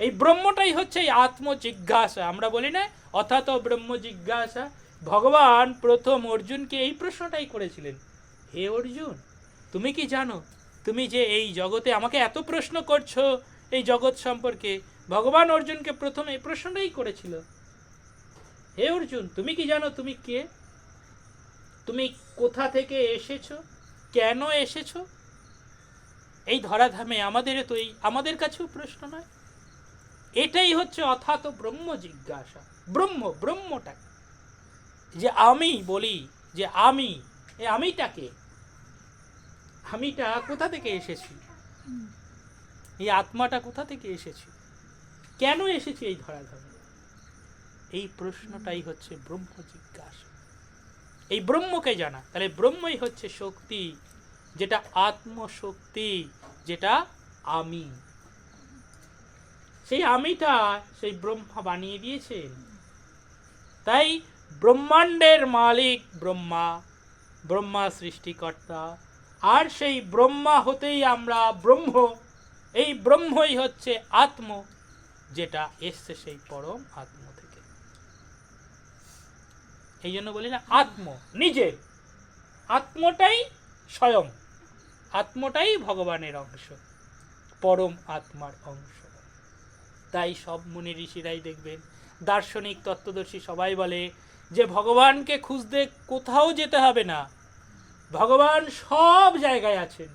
এই ব্রহ্মটাই হচ্ছে এই আত্মজিজ্ঞাসা। আমরা বলি না, অথাত ব্রহ্ম জিজ্ঞাসা ভগবান প্রথম অর্জুনকে এই প্রশ্নটাই করেছিলেন, হে অর্জুন, তুমি কি জানো, তুমি যে এই জগতে আমাকে এত প্রশ্ন করছ এই জগৎ সম্পর্কে? ভগবান অর্জুনকে প্রথম এই প্রশ্নটাই করেছিল, হে অর্জুন, তুমি কি জানো তুমি কে? তুমি কোথা থেকে এসেছ? কেন এসেছ? এই ধরাধামে আমাদের তো এই, আমাদের কাছেও প্রশ্ন নয়। এটাই হচ্ছে অথাত ব্রহ্ম জিজ্ঞাসা। ব্রহ্ম, ব্রহ্মটা যে আমি বলি, যে আমি, এ আমিটাকে আমিটা কোথা থেকে এসেছি? এই আত্মাটা কোথা থেকে এসেছি? কেন এসেছি এই ধরাধামে? এই প্রশ্নটাই হচ্ছে ব্রহ্ম জিজ্ঞাসা। এই ব্রহ্মকে জানা। তাহলে ব্রহ্মই হচ্ছে শক্তি, যেটা আত্মশক্তি, যেটা আমি। সেই আমিটা সেই ব্রহ্মা বানিয়ে দিয়েছেন তাই ব্রহ্মাণ্ডের মালিক ব্রহ্মা ব্রহ্মা সৃষ্টিকর্তা। আর সেই ব্রহ্মা হতেই আমরা ব্রহ্ম, এই ব্রহ্মই হচ্ছে আত্ম, যেটা এসছে সেই পরম আত্ম থেকে। এই জন্য বলি না, আত্ম নিজের আত্মটাই স্বয়ং, আত্মটাই ভগবানের অংশ, পরম আত্মার অংশ। তাই সব মুনি ঋষিরাই দেখবেন। দার্শনিক তত্ত্বদর্শী সবাই বলে যে, ভগবানকে খুঁজতে কোথাও যেতে হবে না। ভগবান সব জায়গায় আছেন।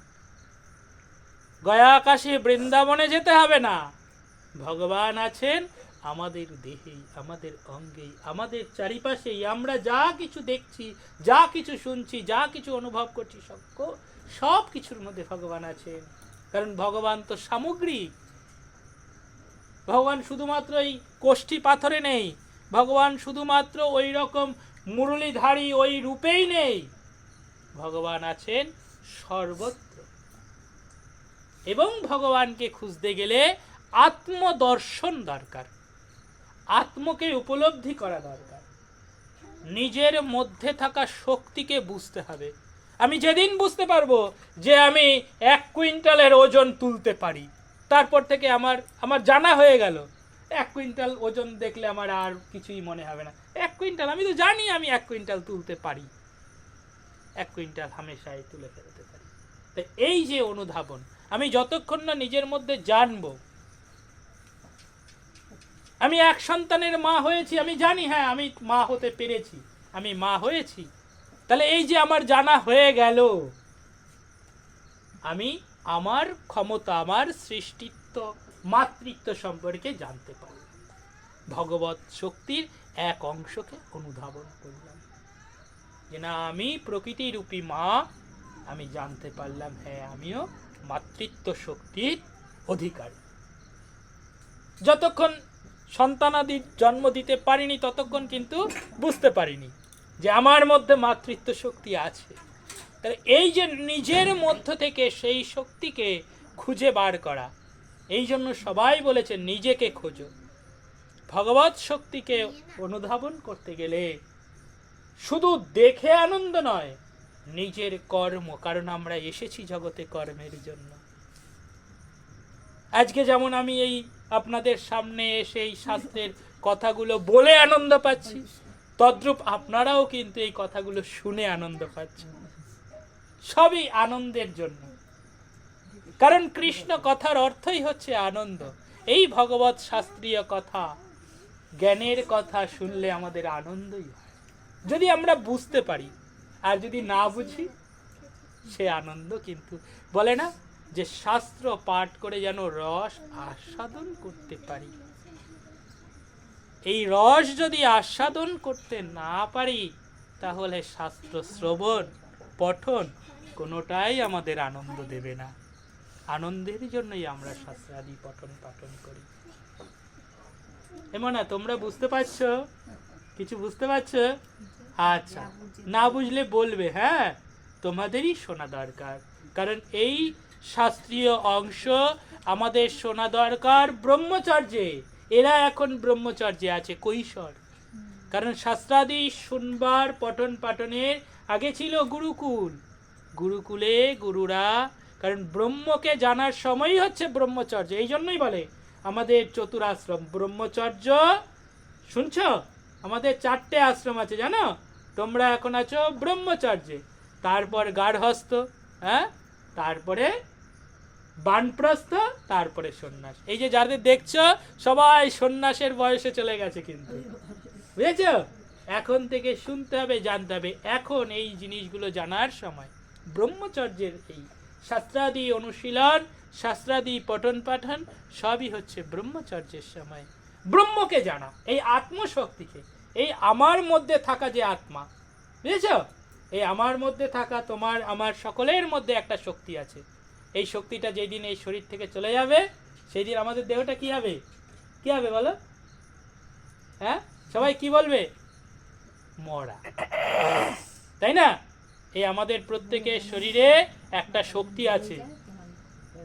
গয়া আকাশে বৃন্দাবনে যেতে হবে না। ভগবান আছেন আমাদের দেহেই আমাদের অঙ্গেই আমাদের চারিপাশেই। আমরা যা কিছু দেখছি, যা কিছু শুনছি, যা কিছু অনুভব করছি, সব সব কিছুর মধ্যে ভগবান আছেন। কারণ ভগবান তো সামগ্রিক। ভগবান শুধুমাত্র এই কোষ্ঠী পাথরে নেই। ভগবান শুধুমাত্র ওই রকম মুরলীধারী ওই রূপেই নেই। ভগবান আছেন সর্বত্র। এবং ভগবানকে খুঁজতে গেলে আত্মদর্শন দরকার। আত্মকে উপলব্ধি করা দরকার। নিজের মধ্যে থাকা শক্তিকে বুঝতে হবে। আমি যেদিন বুঝতে পারব যে আমি এক কুইন্টালের ওজন তুলতে পারি। তারপর থেকে আমার আমার জানা হয়ে গেল। এক কুইন্টাল ওজন দেখলে আমার আর কিছুই মনে হবে না। এক কুইন্টাল, আমি তো জানি আমি এক কুইন্টাল তুলতে পারি। এক কুইন্টাল হামেশাই তুলে ফেলতে পারি। তো এই যে অনুধাবন, আমি যতক্ষণ না নিজের মধ্যে জানব, আমি এক সন্তানের মা হয়েছি, আমি জানি হ্যাঁ আমি মা হতে পেরেছি, আমি মা হয়েছি। তাহলে এই যে আমার জানা হয়ে গেল, আমি আমার ক্ষমতা, আমার সৃষ্টিত্ব, মাতৃত্ব সম্পর্কে জানতে পারি। ভগবত শক্তির এক অংশকে অনুধাবন করলাম। যে না আমি প্রকৃতি রূপী মা, আমি জানতে পারলাম হ্যাঁ আমিও মাতৃত্ব শক্তির অধিকারী। যতক্ষণ সন্তানাদি জন্ম দিতে পারিনি, ততক্ষণ কিন্তু বুঝতে পারিনি যে আমার মধ্যে মাতৃত্ব শক্তি আছে। তাহলে এই যে নিজের মধ্য থেকে সেই শক্তিকে খুঁজে বার করা, এই জন্য সবাই বলেছে নিজেকে খোঁজো। ভগবত শক্তিকে অনুধাবন করতে গেলে শুধু দেখে আনন্দ নয়, নিজের কর্ম, কারণ আমরা এসেছি জগতে কর্মের জন্য। আজকে যেমন আমি এই আপনাদের সামনে এসে এই শাস্ত্রের কথাগুলো বলে আনন্দ পাচ্ছি, তদ্রূপ আপনারাও কিন্তু এই কথাগুলো শুনে আনন্দ পাচ্ছেন। সবই আনন্দের জন্য। কারণ কৃষ্ণ কথার অর্থই হচ্ছে আনন্দ। এই ভগবত শাস্ত্রীয় কথা, জ্ঞানের কথা শুনলে আমাদের আনন্দই হয়। যদি আমরা বুঝতে পারি, আর যদি না বুঝি, সে আনন্দ কিন্তু বলে না যে শাস্ত্র পাঠ করে যেন রস আস্বাদন করতে পারি। এই রস যদি আস্বাদন করতে না পারি, তাহলে শাস্ত্র শ্রবণ পঠন, কোনোটাই আমাদের আনন্দ দেবে না। আনন্দের জন্যই আমরা শাস্ত্রাদি পঠন পাঠন করি। এমন না তোমরা বুঝতে পারছ? কিছু বুঝতে পারছ? আচ্ছা না বুঝলে বলবে হ্যাঁ তোমাদেরই শোনা দরকার। কারণ এই শাস্ত্রীয় অংশ আমাদের শোনা দরকার ব্রহ্মচর্যে। এরা এখন ব্রহ্মচর্যে আছে, কৈশোর। কারণ শাস্ত্রাদি শুনবার পঠন পাঠনের আগে ছিল গুরুকুল। গুরুকুলে গুরুরা, কারণ ব্রহ্মকে জানার সময়ই হচ্ছে ব্রহ্মচর্য, এই জন্যই বলে আমাদের চতুরাশ্রম। ব্রহ্মচর্য, শুনছ? আমাদের চারটে আশ্রম আছে, জানো? তোমরা এখন আছো ব্রহ্মচর্যে। তারপর গার্হস্থ হ্যাঁ? তারপরে বানপ্রস্থ, তারপরে সন্ন্যাস। এই যে যাদের দেখছ, সবাই সন্ন্যাসের বয়সে চলে গেছে কিন্তু। বুঝেছ? এখন থেকে শুনতে হবে, জানতে হবে, এখন এই জিনিসগুলো জানার সময়। ব্রহ্মচর্যের এই শাস্ত্রাদি অনুশীলন, শাস্ত্রাদি পঠন পাঠন, সবই হচ্ছে ব্রহ্মচর্যের সময়। ব্রহ্মকে জানা এই আত্মশক্তিকে। এই আমার মধ্যে থাকা যে আত্মা, বুঝেছ? এই আমার মধ্যে থাকা তোমার, আমার সকলের মধ্যে একটা শক্তি আছে। এই শক্তিটা যেদিন এই শরীর থেকে চলে যাবে সেই দিন আমাদের দেহটা কি হবে? কি হবে বলো? হ্যাঁ? সবাই কি বলবে? মরা। তাই না? এই আমাদের প্রত্যেকের শরীরে একটা শক্তি আছে।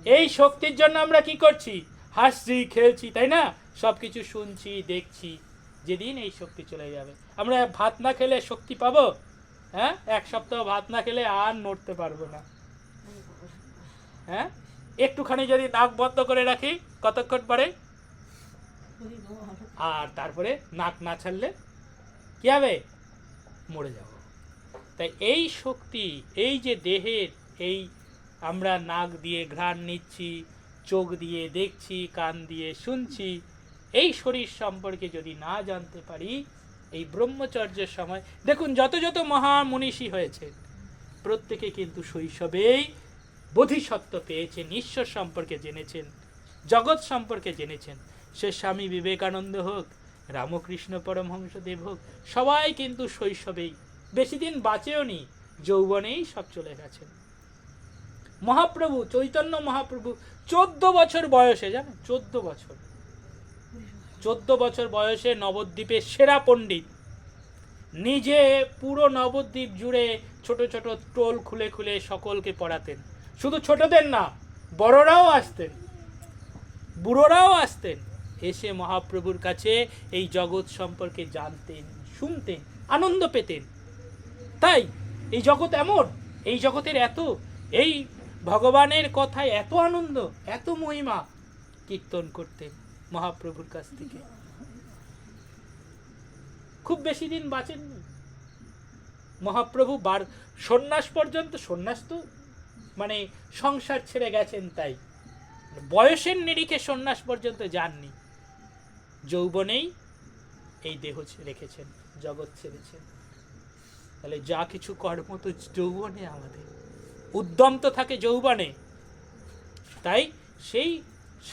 এই শক্তির জন্য আমরা কি করছি? হাসছি, খেলছি, তাই না? সব কিছু শুনছি, দেখছি। যেদিন এই শক্তি চলে যাবে। আমরা ভাত না খেলে শক্তি পাবো? হ্যাঁ? এক সপ্তাহ ভাত না খেলে আর নড়তে পারব না। হ্যাঁ? একটুখানি যদি নাক বন্ধ করে রাখি, কতক্ষণ পরে? আর তারপরে নাক না ছাড়লে কি হবে? মরে যাব। তাই এই শক্তি, এই যে দেহের এই আমরা নাক দিয়ে ঘ্রাণ নিচ্ছি, চোখ দিয়ে দেখছি, কান দিয়ে শুনছি, এই শরীর সম্পর্কে যদি না জানতে পারি, এই ব্রহ্মচর্যের সময়, দেখুন যত যত মহা মনীষী হয়েছে, প্রত্যেকে কিন্তু শৈশবেই বোধিসত্ত্ব পেয়েছেন, ঈশ্বর সম্পর্কে জেনেছেন, জগৎ সম্পর্কে জেনেছেন। সে স্বামী বিবেকানন্দ হোক রামকৃষ্ণ পরমহংসদেব হোক, সবাই কিন্তু শৈশবেই। বেশি দিন বাঁচেও নি যৌবনেই সব চলে গেছেন। মহাপ্রভু, চৈতন্য মহাপ্রভু, চোদ্দ বছর বয়সে জানো চোদ্দ বছর। চোদ্দ বছর বয়সে নবদ্বীপের সেরা পণ্ডিত। নিজে পুরো নবদ্বীপ জুড়ে ছোট ছোট টোল খুলে খুলে সকলকে পড়াতেন। শুধু ছোটদের না, বড়রাও আসতেন, বুড়োরাও আসতেন। এসে মহাপ্রভুর কাছে এই জগৎ সম্পর্কে জানতেন, শুনতেন, আনন্দ পেতেন। তাই এই জগৎ এমন, এই জগতের এত, এই ভগবানের কথায় এত আনন্দ, এত মহিমা কীর্তন করতেন মহাপ্রভুর কাছ থেকে। খুব বেশি দিন বাঁচেননি। মহাপ্রভু বার, সন্ন্যাস পর্যন্ত, সন্ন্যাস তো মানে সংসার ছেড়ে গেছেন তাই। বয়সের নিরিখে সন্ন্যাস পর্যন্ত যাননি। যৌবনেই এই দেহ রেখেছেন, জগৎ ছেড়েছেন। তাহলে যা কিছু কর্ম তো যৌবনে আমাদের। উদ্যম তো থাকে যৌবনে। তাই সেই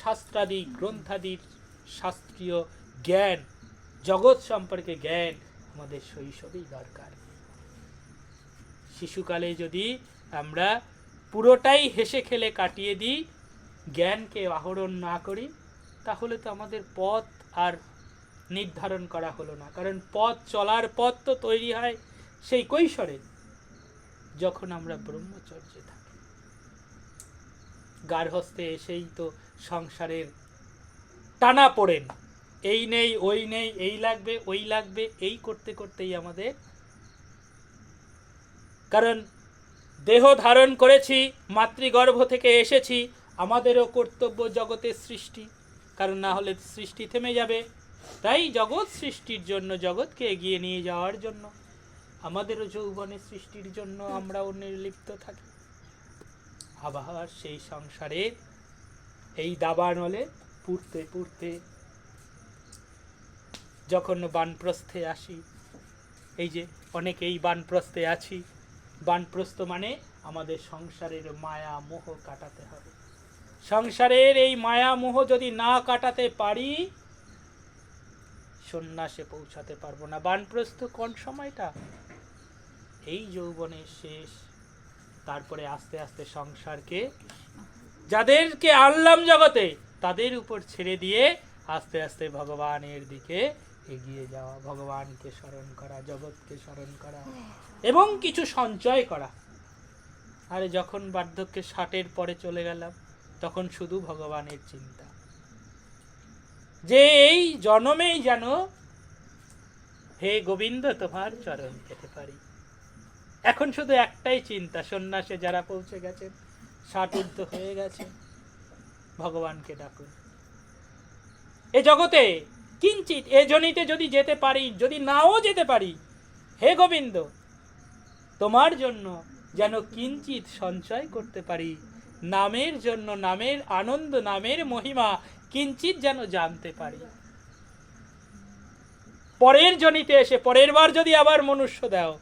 শাস্ত্রাদি, গ্রন্থাদির শাস্ত্রীয় জ্ঞান, জগৎ সম্পর্কে জ্ঞান আমাদের শৈশবেই দরকার। শিশুকালে যদি আমরা পুরোটাই হেসে খেলে কাটিয়ে দিই, জ্ঞানকে আহরণ না করি, তাহলে তো আমাদের পথ আর নির্ধারণ করা হলো না। কারণ পথ চলার পথ তো তৈরি হয় সেই কৈশোরে, যখন আমরা ব্রহ্মচর্যে থাকি। গার্হস্থে এসেই তো সংসারের টানা পড়েন। এই নেই, ওই নেই, এই লাগবে, ওই লাগবে, এই করতে করতেই আমাদের কারণ দেহ ধারণ করেছি, মাতৃগর্ভ থেকে এসেছি, আমাদেরও কর্তব্য জগতের সৃষ্টি। কারণ না হলে সৃষ্টি থেমে যাবে। তাই জগৎ সৃষ্টির জন্য, জগৎকে এগিয়ে নিয়ে যাওয়ার জন্য, আমাদেরও যৌবনের সৃষ্টির জন্য আমরাও নির্লিপ্ত থাকি। আবার সেই সংসারে এই দাবানলে পুড়তে পুড়তে যখন বানপ্রস্থে আসি, এই যে অনেকেই বানপ্রস্থে আছি, বানপ্রস্থ মানে আমাদের সংসারের মায়া মোহ কাটাতে হবে। সংসারের এই মায়া মোহ যদি না কাটাতে পারি, সন্ন্যাসে পৌঁছাতে পারব না। বানপ্রস্থ কোন সময়টা? এই যৌবনের শেষ। তারপরে আস্তে আস্তে সংসারকে, যাদেরকে আনলাম জগতে, তাদের উপর ছেড়ে দিয়ে আস্তে আস্তে ভগবানের দিকে এগিয়ে যাওয়া, ভগবানকে স্মরণ করা, জগৎকে স্মরণ করা এবং কিছু সঞ্চয় করা। আরে যখন বার্ধক্যে ষাটের পরে চলে গেলাম তখন শুধু ভগবানের চিন্তা। যে এই জন্মেই যেন হে গোবিন্দ, তোমার চরণ পেতে পারি। এখন শুধু একটাই চিন্তা, সন্ন্যাসে যারা পৌঁছে গেছেন ষাট ঊর্ধ্ব হয়ে গেছে ভগবানকে ডাকুন। এ জগতে কিঞ্চিত এ জনিতে যদি যেতে পারি, যদি নাও যেতে পারি, হে গোবিন্দ, তোমার জন্য যেন কিঞ্চিত সঞ্চয় করতে পারি। নামের জন্য, নামের আনন্দ, নামের মহিমা কিঞ্চিত যেন জানতে পারি। পরের জনিতে এসে, পরের বার যদি আবার মনুষ্য দাও।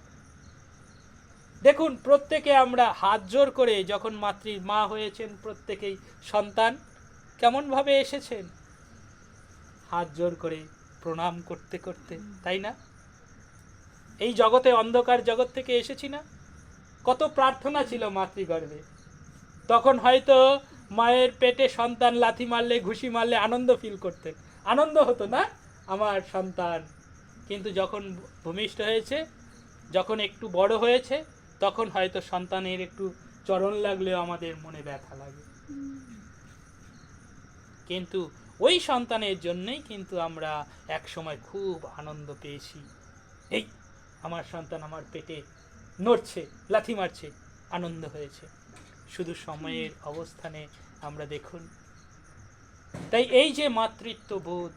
দেখুন, প্রত্যেকে আমরা হাত জোর করে যখন মাতৃ, মা হয়েছেন প্রত্যেকেই সন্তান কেমনভাবে এসেছেন? হাত জোর করে প্রণাম করতে করতে, তাই না? এই জগতে অন্ধকার জগৎ থেকে এসেছি না? কত প্রার্থনা ছিল মাতৃগর্ভে। তখন হয়তো মায়ের পেটে সন্তান লাথি মারলে, ঘুষি মারলে আনন্দ ফিল করতেন। আনন্দ হতো না আমার সন্তান। কিন্তু যখন ভূমিষ্ঠ হয়েছে, যখন একটু বড় হয়েছে, তখন হয়তো সন্তানের একটু চরণ লাগলেও আমাদের মনে ব্যথা লাগে। কিন্তু ওই সন্তানের জন্যই কিন্তু আমরা এক সময় খুব আনন্দ পেয়েছি। এই, আমার সন্তান আমার পেটে নড়ছে, লাথি মারছে, আনন্দ হয়েছে। শুধু সময়ের অবস্থানে আমরা দেখুন। তাই এই যে মাতৃত্ব বোধ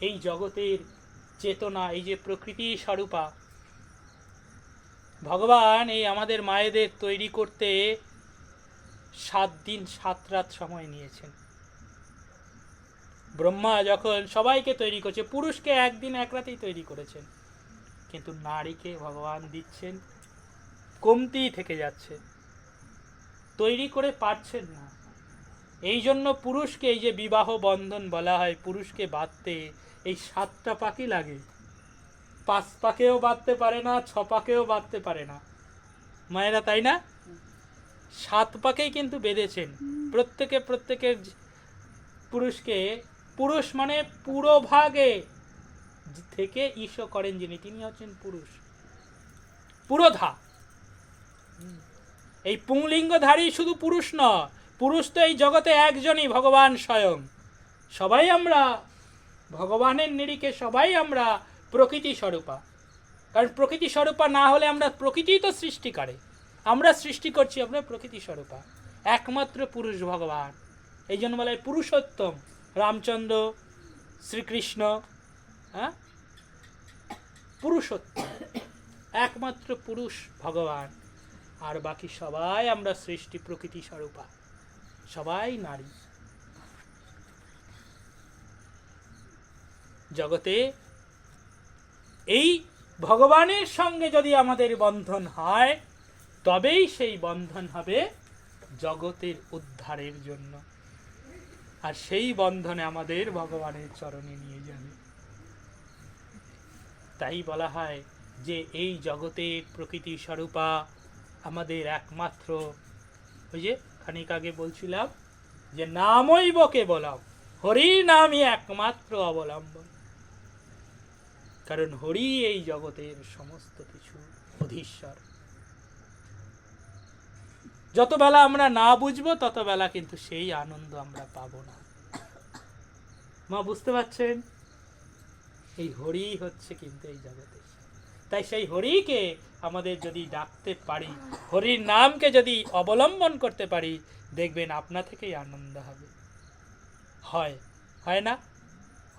এই জগতের চেতনা, এই যে প্রকৃতি স্বরূপা, ভগবান এই আমাদের মায়েদের তৈরি করতে সাত দিন, সাত রাত সময় নিয়েছেন। ব্রহ্মা যখন সবাইকে তৈরি করছে, পুরুষকে একদিন এক রাতেই তৈরি করেছেন। কিন্তু নারীকে ভগবান দিচ্ছেন, কমতি থেকে যাচ্ছে। তৈরি করে পারছেন না। এই জন্য পুরুষকে এই যে বিবাহ বন্ধন বলা হয়, পুরুষকে বাঁধতে এই সাতটা পাখি লাগে। পাঁচ পাকেও বাঁধতে পারে না, ছ পাকেও বাঁধতে পারে না। মায়েরা, তাই না? সাত পাকেই কিন্তু বেঁধেছেন। প্রত্যেকে প্রত্যেকের পুরুষকে, পুরুষ মানে পুরো ভাগে থেকে ঈশ করেন যিনি তিনি হচ্ছেন পুরুষ। পুরোধা। এই পুংলিঙ্গধারী শুধু পুরুষ নয়, পুরুষ তো এই জগতে একজনই, ভগবান স্বয়ং। সবাই আমরা, ভগবানের নিরিখে সবাই আমরা প্রকৃতি স্বরূপা। কারণ প্রকৃতি স্বরূপা না হলে আমরা প্রকৃতি তো সৃষ্টি করে আমরা সৃষ্টি করছি, আমরা প্রকৃতি স্বরূপা। একমাত্র পুরুষ ভগবান। এই জন্য বলা হয় পুরুষোত্তম, রামচন্দ্র, শ্রীকৃষ্ণ হ্যাঁ? পুরুষোত্তম। একমাত্র পুরুষ ভগবান। আর বাকি সবাই আমরা সৃষ্টি প্রকৃতি স্বরূপা। সবাই নারী। জগতে এই ভগবানের সঙ্গে যদি আমাদের বন্ধন হয়, তবেই সেই বন্ধন হবে জগতের উদ্ধারের জন্য। আর সেই বন্ধনে আমাদের ভগবানের চরণে নিয়ে যাবে। তাই বলা হয় যে এই জগতের প্রকৃতি স্বরূপা আমাদের একমাত্র। ওই যে খানিক আগে বলছিলাম যে নামই বকে বলাম হরি নামই একমাত্র অবলম্বন। কারণ হরি এই জগতের সমস্ত কিছু অধীশ্বর। যত বেলা আমরা না বুঝব তত বেলা কিন্তু সেই আনন্দ আমরা পাব না। মা, বুঝতে পারছেন? এই হরি হচ্ছে কিন্তু এই জগতে তাই সেই হরিকে আমাদের যদি ডাকতে পারি, হরির নামকে যদি অবলম্বন করতে পারি, দেখবেন আপনা থেকেই আনন্দ হবে। হয় হয় না?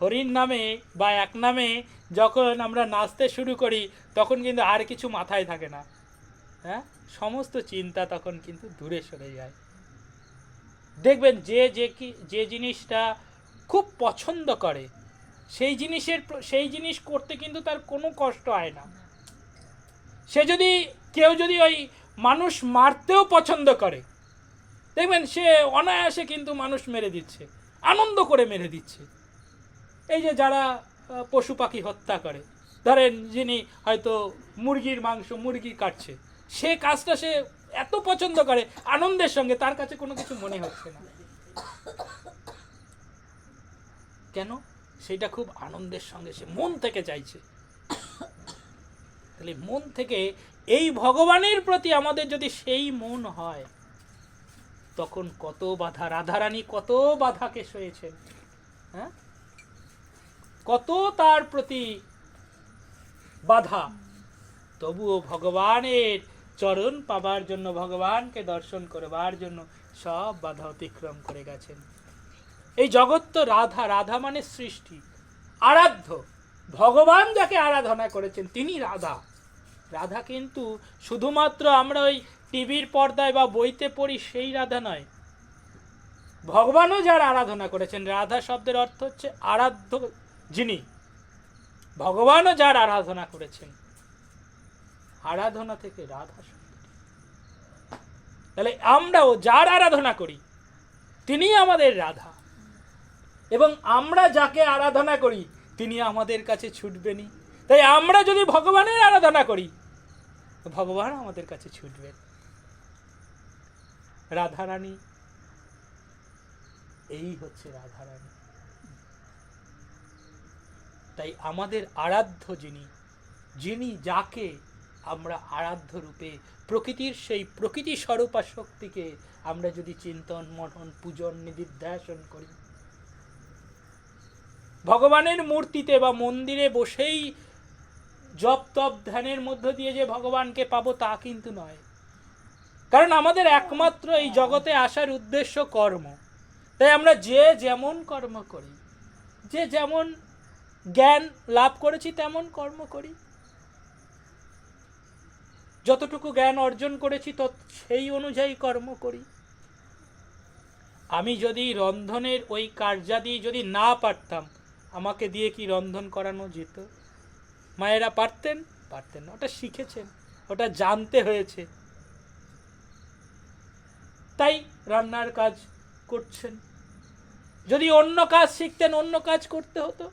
হরির নামে বা এক নামে যখন আমরা নাচতে শুরু করি, তখন কিন্তু আর কিছু মাথায় থাকে না। হ্যাঁ? সমস্ত চিন্তা তখন কিন্তু দূরে সরে যায়। দেখবেন যে যে কি, যে জিনিসটা খুব পছন্দ করে সেই জিনিসের সেই জিনিস করতে কিন্তু তার কোনো কষ্ট হয় না। সে যদি, কেউ যদি ওই মানুষ মারতেও পছন্দ করে, দেখবেন সে অনায়াসে কিন্তু মানুষ মেরে দিচ্ছে, আনন্দ করে মেরে দিচ্ছে। এই যে যারা পশু পাখি হত্যা করে, ধরেন যিনি হয়তো মুরগির মাংস, মুরগি কাটছে, সে কাজটা সে এত পছন্দ করে, আনন্দের সঙ্গে তার কাছে কোনো কিছু মনে হচ্ছে না। কেন? সেটা খুব আনন্দের সঙ্গে সে মন থেকে চাইছে। তাহলে মন থেকে এই ভগবানের প্রতি আমাদের যদি সেই মন হয়, তখন কত বাধা, রাধারানী কত বাধাকে সয়েছেন হ্যাঁ? কত তার প্রতি বাধা। তবুও ভগবানের চরণ পাবার জন্য, ভগবানকে দর্শন করবার জন্য সব বাধা অতিক্রম করে গেছেন। এই জগৎ তো রাধা রাধা মানে সৃষ্টি। আরাধ্য, ভগবান যাকে আরাধনা করেছেন, তিনি রাধা। রাধা কিন্তু শুধুমাত্র আমরা ওই টিভির পর্দায় বা বইতে পড়ি সেই রাধা নয়। ভগবানও যার আরাধনা করেছেন। রাধা শব্দের অর্থ হচ্ছে আরাধ্য যিনি। ভগবানও যার আরাধনা করেছেন। আরাধনা থেকে রাধা তাহলে আমরাও যার আরাধনা করি তিনি আমাদের রাধা। এবং আমরা যাকে আরাধনা করি, তিনি আমাদের কাছে ছুটবেনই। তাই আমরা যদি ভগবানের আরাধনা করি, ভগবান আমাদের কাছে ছুটবেন। রাধারানী, এই হচ্ছে রাধারানী। তাই আমাদের আরাধ্য যিনি যিনি যাকে আমরা আরাধ্য রূপে, প্রকৃতির সেই প্রকৃতি স্বরূপা শক্তিকে আমরা যদি চিন্তন মনন পূজন নিদিধ্যাসন করি ভগবানের মূর্তিতে বা মন্দিরে বসেই জপ তপ ধ্যানের মধ্য দিয়ে যে ভগবানকে পাবো তা কিন্তু নয়। কারণ আমাদের একমাত্র এই জগতে আসার উদ্দেশ্য কর্ম। তাই আমরা যে যেমন কর্ম করি, যে যেমন জ্ঞান লাভ করেছি তেমন কর্ম করি। যতটুকু জ্ঞান অর্জন করেছি তত সেই অনুযায়ী কর্ম করি। আমি যদি রন্ধনের ওই কার্যাদি যদি না পারতাম আমাকে দিয়ে কি রন্ধন করানো যেত? মায়েরা পারতেন? পারতেন না। ওটা শিখেছেন। ওটা জানতে হয়েছে। তাই রান্নার কাজ করছেন। যদি অন্য কাজ শিখতেন, অন্য কাজ করতে হতো।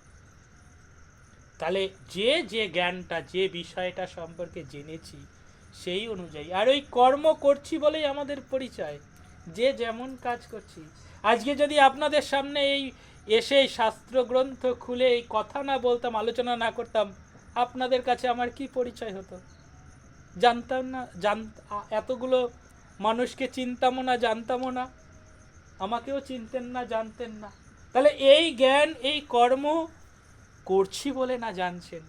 তাহলে যে যে জ্ঞানটা, যে বিষয়টা সম্পর্কে জেনেছি, সেই অনুযায়ী। আর ওই কর্ম করছি বলেই আমাদের পরিচয়। যে যেমন কাজ করছি। আজকে যদি আপনাদের সামনে এই এসে এই শাস্ত্রগ্রন্থ খুলে এই কথা না বলতাম, আলোচনা না করতাম, আপনাদের কাছে আমার কি পরিচয় হতো? জানতাম না, জান এতগুলো মানুষকে চিনতামও না, জানতামও না, আমাকেও চিনতেন না, জানতেন না। তাহলে এই জ্ঞান, এই কর্ম করছি বলে না জানছেন?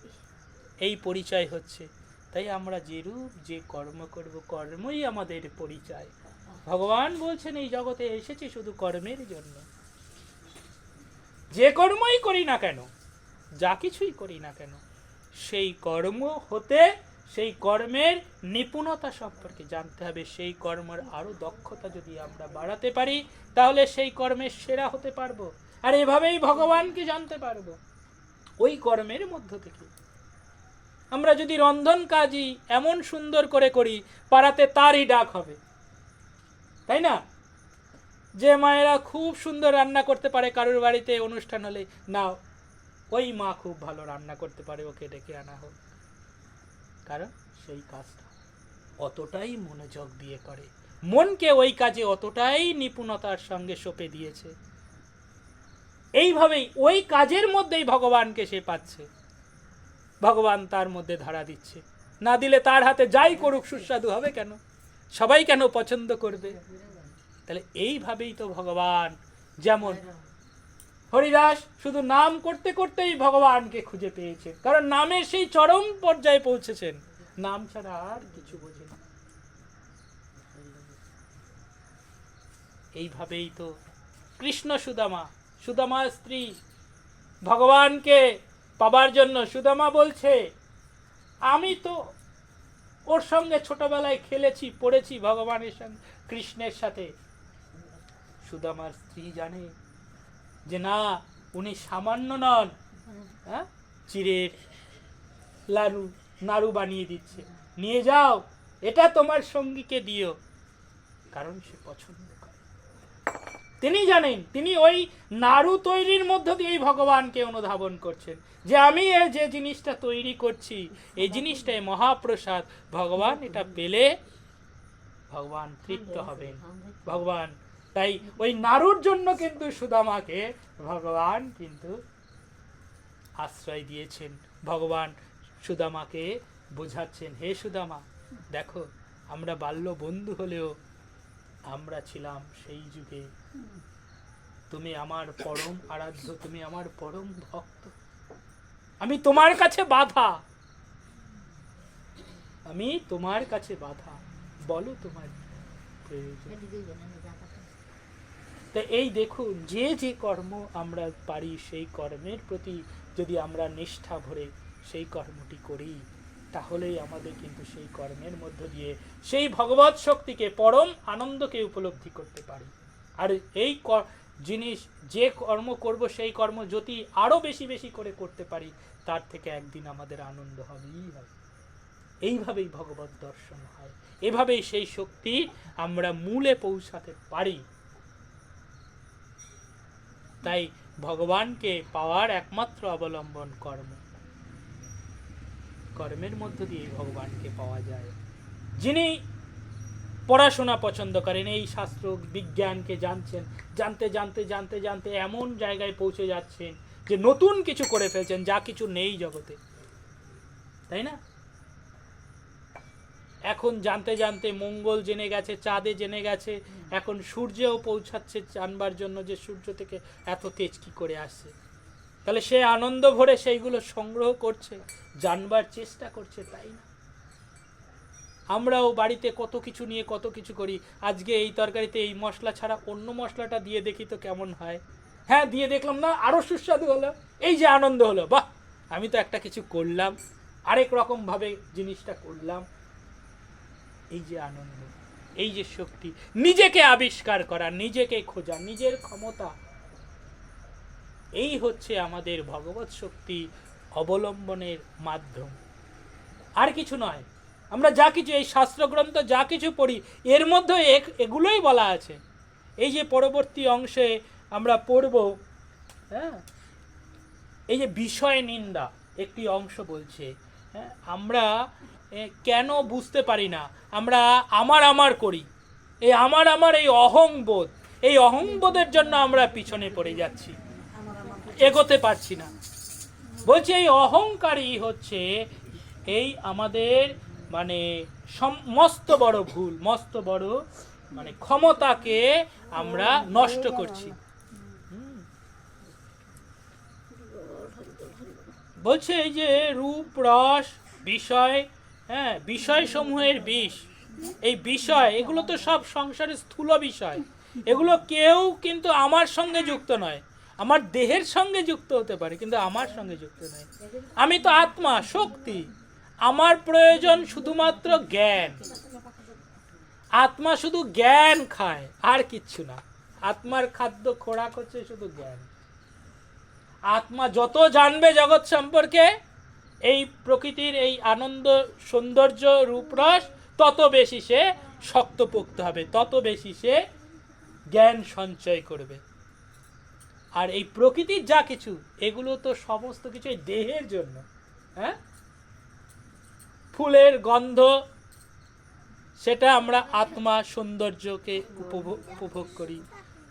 এই পরিচয় হচ্ছে। তাই আমরা যেরূপ যে কর্ম করব, কর্মই আমাদের পরিচয়। ভগবান বলছেন, এই জগতে এসেছি শুধু কর্মের জন্য। যে কর্মই করি না কেন, যা কিছুই করি না কেন, সেই কর্ম হতে, সেই কর্মের নিপুণতা সম্পর্কে জানতে হবে, সেই কর্মের আরও দক্ষতা যদি আমরা বাড়াতে পারি, তাহলে সেই কর্মের সেরা হতে পারব। আর এভাবেই ভগবানকে জানতে পারব। ওই কর্মের মধ্য থেকে। আমরা যদি রন্ধন কাজই এমন সুন্দর করে করি, পাড়াতে তারই ডাক হবে। তাই না? যে মায়েরা খুব সুন্দর রান্না করতে পারে, কারোর বাড়িতে অনুষ্ঠান হলে না ওই মা খুব ভালো রান্না করতে পারে, ওকে ডেকে আনা হোক। কারণ সেই কাজটা অতটাই মনোযোগ দিয়ে করে। মনকে ওই কাজে অতটাই নিপুণতার সঙ্গে সঁপে দিয়েছে। এইভাবেই ওই কাজের মধ্যেই ভগবানকে সে পাচ্ছে। ভগবান তার মধ্যে ধরা দিচ্ছে। না দিলে তার হাতে যাই করুক, সুস্বাদু হবে কেন? সবাই কেন পছন্দ করবে? তাহলে এইভাবেই তো ভগবান যেমন হরিদাস শুধু নাম করতে করতেই ভগবানকে খুঁজে পেয়েছে। কারণ নামে সেই চরম পর্যায়ে পৌঁছেছেন। নাম ছাড়া আর কিছু বোঝে এইভাবেই তো কৃষ্ণ সুদামা, সুদামার স্ত্রী ভগবানকে পাবার জন্য সুদামা বলছে, আমি তো ওর সঙ্গে ছোটবেলায় খেলেছি, পড়েছি ভগবানের সঙ্গে, কৃষ্ণের সাথে। সুদামার স্ত্রী জানে যে না, উনি সামান্য নন। হ্যাঁ? চিড়ের লাড়ু নাড়ু বানিয়ে দিচ্ছে। নিয়ে যাও, এটা তোমার সঙ্গীকে দিও। কারণ সে পছন্দ করে। তিনি জানেন, তিনি ওই নাড়ু তৈরির মধ্য দিয়েই ভগবানকে অনুধাবন করছেন যে আমি যে জিনিসটা তৈরি করছি, এই জিনিসটাই মহাপ্রসাদ। ভগবান এটা পেলে ভগবান তৃপ্ত হবেন। ভগবান তাই ওই নারুর জন্য কিন্তু সুদামাকে ভগবান কিন্তু আশ্রয় দিয়েছেন। ভগবান সুদামাকে বোঝাচ্ছেন, হে সুদামা, দেখো, আমরা বাল্য বন্ধু হলেও আমরা ছিলাম সেই যুগে। তুমি আমার পরম আরাধ্য, তুমি আমার পরম ভক্ত। আমি তোমার কাছে বাধা। আমি তোমার কাছে বাধা। বলো তোমার প্রয়োজন। তা এই দেখুন, যে যে কর্ম আমরা পারি সেই কর্মের প্রতি যদি আমরা নিষ্ঠা ভরে সেই কর্মটি করি, তাহলেই আমাদের কিন্তু সেই কর্মের মধ্য দিয়ে সেই ভগবত শক্তিকে, পরম আনন্দকে উপলব্ধি করতে পারি। আর এই জিনিস, যে কর্ম করব সেই কর্ম যদি আরও বেশি বেশি করে করতে পারি, তার থেকে একদিন আমাদের আনন্দ হবেই হবে। এইভাবেই ভগবত দর্শন হয়। এভাবেই সেই শক্তি আমরা মূলে পৌঁছাতে পারি। তাই ভগবানকে পাওয়ার একমাত্র অবলম্বন কর্ম। কর্মের মধ্য দিয়ে ভগবানকে পাওয়া যায়। যিনি পড়াশোনা পছন্দ করেন, এই শাস্ত্র বিজ্ঞানকে জানছেন, জানতে জানতে জানতে জানতে এমন জায়গায় পৌঁছে যাচ্ছেন যে নতুন কিছু করে ফেলছেন, যা কিছু নেই জগতে। তাই না? এখন জানতে জানতে মঙ্গল জেনে গেছে, চাঁদে জেনে গেছে। এখন সূর্যেও পৌঁছাচ্ছে জানবার জন্য যে সূর্য থেকে এত তেজ কি করে আসছে তাহলে সে আনন্দ ভরে সেইগুলো সংগ্রহ করছে, জানবার চেষ্টা করছে, তাই না? আমরাও বাড়িতে কত কিছু নিয়ে কত কিছু করি। আজকে এই তরকারিতে এই মশলা ছাড়া অন্য মশলাটা দিয়ে দেখি তো কেমন হয়। হ্যাঁ দিয়ে দেখলাম না, আরও সুস্বাদু হলো। এই যে আনন্দ হলো, বাহ! আমি তো একটা কিছু করলাম, আরেক রকম ভাবে জিনিসটা করলাম। এই যে আনন্দ, এই যে শক্তি, নিজেকে আবিষ্কার করা, নিজেকে খোঁজা, নিজের ক্ষমতা। এই হচ্ছে আমাদের ভগবত শক্তি অবলম্বনের মাধ্যম। আর কিছু নয়, আমরা যা কিছু, এই শাস্ত্রগ্রন্থ যা কিছু পড়ি, এর মধ্যে এগুলোই বলা আছে। এই যে পরবর্তী অংশে আমরা পড়ব হ্যাঁ? এই যে বিষয় নিন্দা, একটি অংশ বলছে হ্যাঁ? আমরা কেন বুঝতে পারি না। আমরা আমার আমার করি। এই আমার আমার এই অহংবোধ এই অহংবোধের জন্য আমরা পিছনে পড়ে যাচ্ছি। এগোতে পারছি না। বলছে এই অহংকারই হচ্ছে এই আমাদের মানে মস্ত বড় ভুল, মস্ত বড় মানে ক্ষমতাকে আমরা নষ্ট করছি। বলছে এই যে রূপ, রস, বিষয় হ্যাঁ বিষয় সমূহের বিষ। এই বিষয়, এগুলো তো সব সংসারের স্থূল বিষয়। এগুলো কেউ কিন্তু আমার সঙ্গে যুক্ত নয়। আমার দেহের সঙ্গে যুক্ত হতে পারে, কিন্তু আমার সঙ্গে যুক্ত নয়। আমি তো আত্মা, শক্তি। আমার প্রয়োজন শুধুমাত্র জ্ঞান। আত্মা শুধু জ্ঞান খায়, আর কিচ্ছু না। আত্মার খাদ্য খোরাক হচ্ছে শুধু জ্ঞান। আত্মা যত জানবে জগৎ সম্পর্কে এই প্রকৃতির এই আনন্দ সৌন্দর্য রূপরস, তত বেশি সে শক্তপোক্ত হবে, তত বেশি সে জ্ঞান সঞ্চয় করবে। আর এই প্রকৃতির যা কিছু, এগুলো তো সমস্ত কিছু দেহের জন্য হ্যাঁ? ফুলের গন্ধ, সেটা আমরা আত্মা সৌন্দর্যকে উপভোগ উপভোগ করি।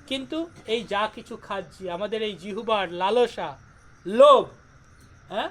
কিন্তু এই যা কিছু খাচ্ছি, আমাদের এই জিহুবার লালসা, লোভ হ্যাঁ?